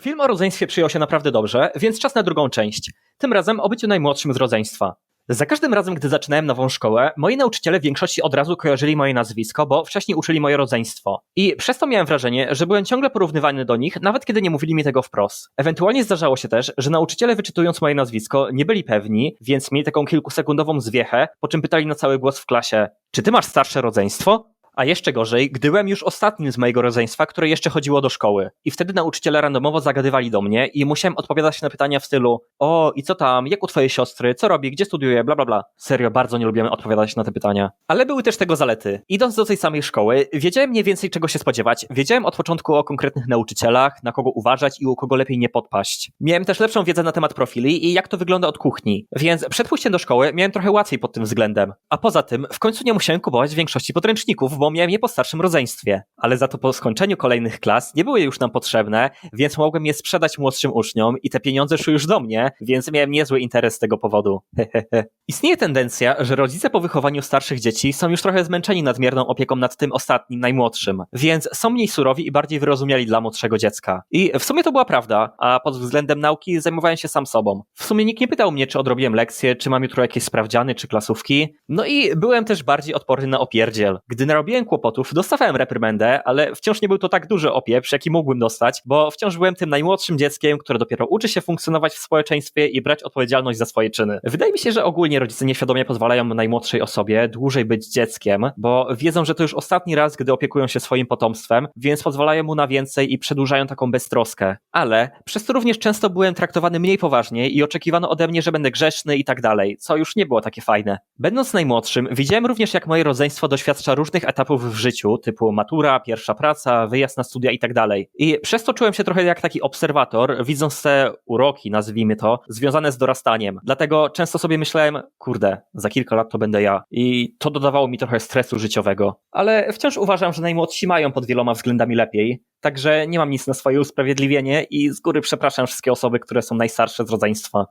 Film o rodzeństwie przyjął się naprawdę dobrze, więc czas na drugą część. Tym razem o byciu najmłodszym z rodzeństwa. Za każdym razem, gdy zaczynałem nową szkołę, moi nauczyciele w większości od razu kojarzyli moje nazwisko, bo wcześniej uczyli moje rodzeństwo. I przez to miałem wrażenie, że byłem ciągle porównywany do nich, nawet kiedy nie mówili mi tego wprost. Ewentualnie zdarzało się też, że nauczyciele wyczytując moje nazwisko nie byli pewni, więc mieli taką kilkusekundową zwiechę, po czym pytali na cały głos w klasie: Czy ty masz starsze rodzeństwo? A jeszcze gorzej, gdy byłem już ostatnim z mojego rodzeństwa, które jeszcze chodziło do szkoły. I wtedy nauczyciele randomowo zagadywali do mnie i musiałem odpowiadać na pytania w stylu o, i co tam, jak u twojej siostry, co robi, gdzie studiuje, bla bla bla. Serio, bardzo nie lubiłem odpowiadać na te pytania. Ale były też tego zalety. Idąc do tej samej szkoły, wiedziałem mniej więcej czego się spodziewać. Wiedziałem od początku o konkretnych nauczycielach, na kogo uważać i u kogo lepiej nie podpaść. Miałem też lepszą wiedzę na temat profili i jak to wygląda od kuchni. Więc przed pójściem do szkoły miałem trochę łatwiej pod tym względem. A poza tym, w końcu nie musiałem kupować większości podręczników, bo miałem je po starszym rodzeństwie. Ale za to po skończeniu kolejnych klas nie były już nam potrzebne, więc mogłem je sprzedać młodszym uczniom i te pieniądze szły już do mnie, więc miałem niezły interes z tego powodu. Istnieje tendencja, że rodzice po wychowaniu starszych dzieci są już trochę zmęczeni nadmierną opieką nad tym ostatnim, najmłodszym, więc są mniej surowi i bardziej wyrozumiali dla młodszego dziecka. I w sumie to była prawda, a pod względem nauki zajmowałem się sam sobą. W sumie nikt nie pytał mnie, czy odrobiłem lekcje, czy mam jutro jakieś sprawdziany, czy klasówki. No i byłem też bardziej odporny na opierdziel. Gdy narobiłem kłopotów, dostawałem reprymendę, ale wciąż nie był to tak duży opieprz, jaki mógłbym dostać, bo wciąż byłem tym najmłodszym dzieckiem, które dopiero uczy się funkcjonować w społeczeństwie i brać odpowiedzialność za swoje czyny. Wydaje mi się, że ogólnie rodzice nieświadomie pozwalają najmłodszej osobie dłużej być dzieckiem, bo wiedzą, że to już ostatni raz, gdy opiekują się swoim potomstwem, więc pozwalają mu na więcej i przedłużają taką beztroskę. Ale przez to również często byłem traktowany mniej poważnie i oczekiwano ode mnie, że będę grzeczny i tak dalej, co już nie było takie fajne. Będąc najmłodszym, widziałem również, jak moje rodzeństwo doświadcza różnych etapów w życiu, typu matura, pierwsza praca, wyjazd na studia i tak dalej. I przez to czułem się trochę jak taki obserwator, widząc te uroki, nazwijmy to, związane z dorastaniem. Dlatego często sobie myślałem, kurde, za kilka lat to będę ja. I to dodawało mi trochę stresu życiowego. Ale wciąż uważam, że najmłodsi mają pod wieloma względami lepiej. Także nie mam nic na swoje usprawiedliwienie i z góry przepraszam wszystkie osoby, które są najstarsze z rodzeństwa.